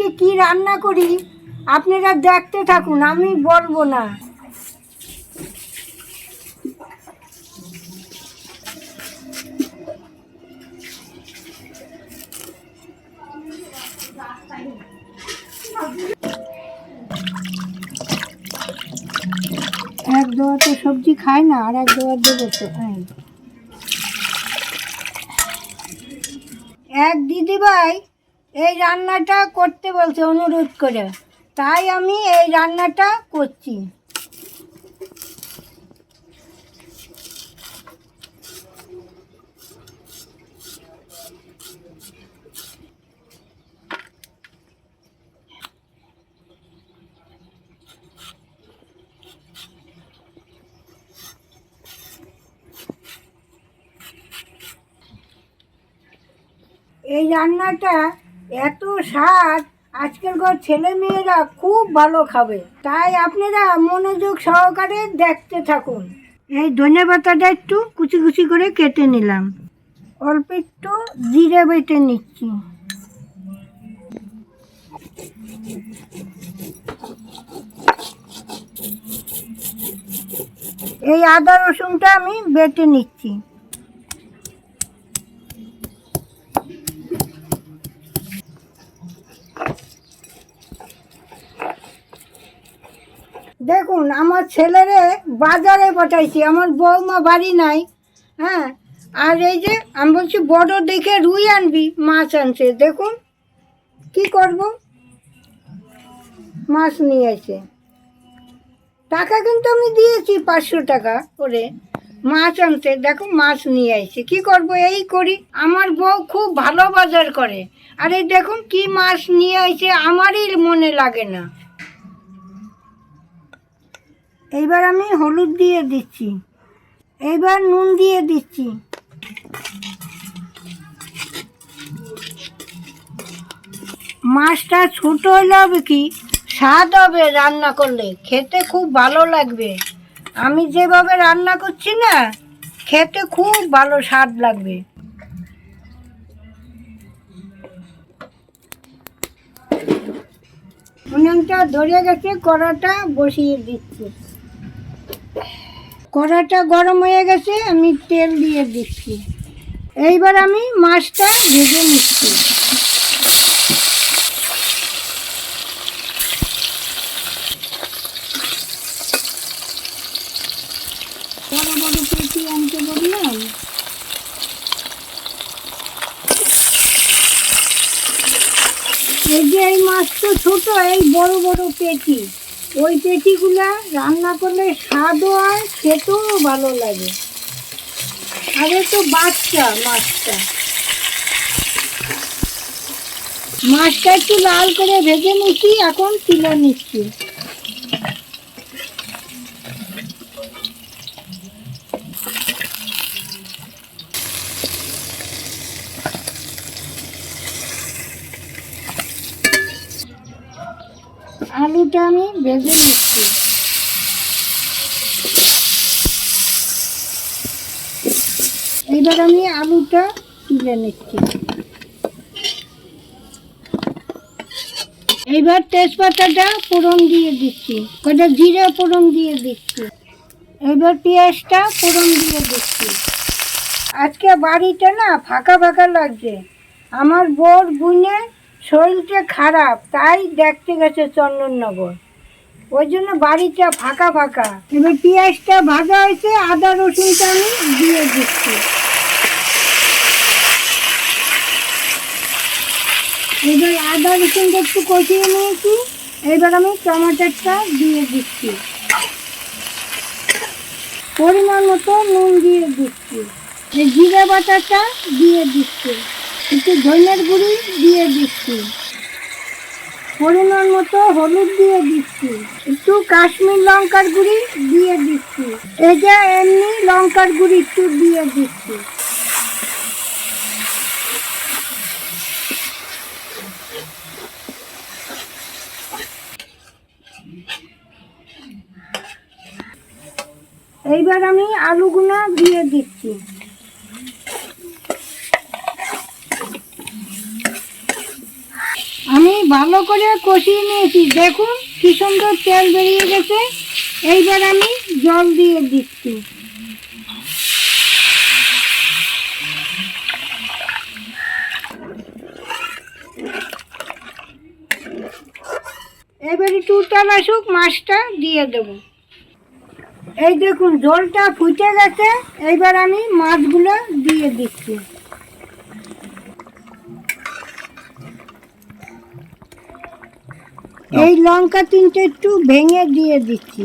আজকে কি রান্না করি আপনারা দেখতে থাকুন, আমি বলব না এক দোয়া তো সবজি খায় না, আর এক দোয়া দেবো তো। এক দিদিভাই এই রান্নাটা করতে বলছে অনুরোধ করে। তাই আমি এই রান্নাটা করছি। এই রান্নাটা এত স্বাদ আজকালকার ছেলে মেয়েরা খুব ভালো খাবে। তাই আপনারা মনোযোগ সহকারে দেখতে থাকুন। এই ধনে পাতাটা একটু কুচি কুচি করে কেটে নিলাম। অল্প একটু জিরে বেটে নিচ্ছি। এই আদা রসুনটা আমি বেটে নিচ্ছি। দেখুন, আমার ছেলেরে বাজারে পাঠাইছি, আমার বৌমা বাড়ি নাই হ্যাঁ? আর এই যে, আমি বলছি, বড় দেখে রুই আনবি, মাছ আনছে, দেখুন, কি করব? মাছ নিয়ে এসে টাকা কিন্তু আমি দিয়েছি, পাঁচশো টাকা করে। মাছ আনতে দেখো, মাছ নিয়ে আসছে কি করব, এই করি। আমার বউ খুব ভালো বাজার করে। আর দেখুন, কি মাছ নিয়ে আসছে আমারই মনে লাগে না। এইবার আমি হলুদ দিয়ে দিচ্ছি। এইবার নুন দিয়ে দিচ্ছি। মাছটা ছোট হলে হবে কি? স্বাদ হবে রান্না করলে। খেতে খুব ভালো লাগবে। আমি যেভাবে রান্না করছি না, খেতে খুব ভালো স্বাদ লাগবে। উনুনটা ধরে গেছে, কড়াটা বসিয়ে দিচ্ছি। কড়াটা গরম হয়ে গেছে, আমি তেল দিয়ে দিচ্ছি। এইবার আমি মাছটা ভেজে নিচ্ছি। বড় বড় পেটি আনতে বললাম। এই যে এই মাছ তো ছোট, এই বড় বড় পেটি ওই পেটিগুলা রান্না করলে স্বাদও আর খেতেও ভালো লাগে। আর তো বাচ্চা, মাছটা। মাছটা একটু লাল করে ভেজে নিচ্ছি, এখন তুলে নিচ্ছি। আলুটা আমি ভেজে নিচ্ছি। এবার আমি আলুটা তুলে নিচ্ছি। এইবার তেজপাতাটা ফোড়ন দিয়ে দিচ্ছি। কটা জিরা ফোড়ন দিয়ে দিচ্ছি। এবার পেঁয়াজটা ফোড়ন দিয়ে দিচ্ছি। আজকে বাড়িটা না ফাঁকা ফাঁকা লাগছে। আমার বোর বুনে শরীরটা খারাপ, তাই দেখতে গেছে চন্দননগর। ওই জন্য বাড়িটা ফাঁকা ফাঁকা। এবার পেঁয়াজটা ভাজা হয়েছে, আদা রসুনটা আমি দিয়ে দিচ্ছি। এবার আদা, রসুনটা একটু কষিয়ে নিয়েছি। এবার আমি টমাটারটা দিয়ে দিচ্ছি। পরিমাণ মতো নুন দিয়ে দিচ্ছি। জিরে বাটাটা দিয়ে দিচ্ছি। একটু ধনের গুঁড়ি দিয়ে দিচ্ছি। পরিমাণ মতো হলুদ দিয়ে দিচ্ছি। একটু কাশ্মীর লঙ্কার গুঁড়ি দিয়ে দিচ্ছি। এটা এমনি লঙ্কার গুঁড়ি একটু দিয়ে দিচ্ছি। এইবার আমি আলুগুলো দিয়ে দিচ্ছি আমি ভালো করে কষিয়ে নিয়েছি। দেখুন কি সুন্দর তেল বেরিয়ে গেছে। এইবার আমি জল দিয়ে দিচ্ছি। এবার একটু উতাল আসুক, মাছটা দিয়ে দেব। এই দেখুন ঝোলটা ফুটে গেছে। এইবার আমি মাছগুলো দিয়ে দিচ্ছি। এই লঙ্কা তিনটে একটু ভেঙে দিয়ে দিচ্ছি।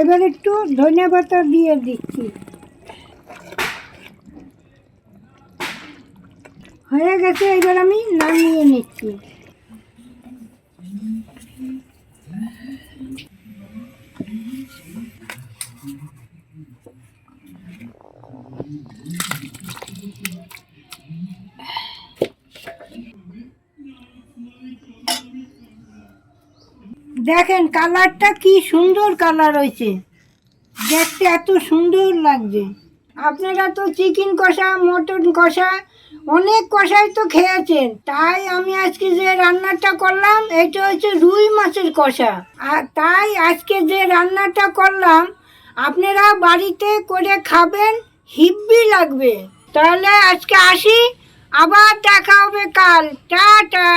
এবার একটু ধনে পাতা দিয়ে দিচ্ছি। হয়ে গেছে এবার আমি নামিয়ে নিচ্ছি। দেখেন, কালারটা কি সুন্দর কালার হয়েছে। দেখতে এত সুন্দর লাগছে। আপনারা তো চিকেন কষা, মটন কষা, অনেক কষাই তো খেয়েছেন। তাই আমি আজকে যে রান্নাটা করলাম, এটা হচ্ছে রুই মাছের কষা। আর তাই আজকে যে রান্নাটা করলাম আপনারা বাড়িতে করে খাবেন হিব্বি লাগবে। তাহলে আজকে আসি আবার দেখা হবে কাল। টাটা।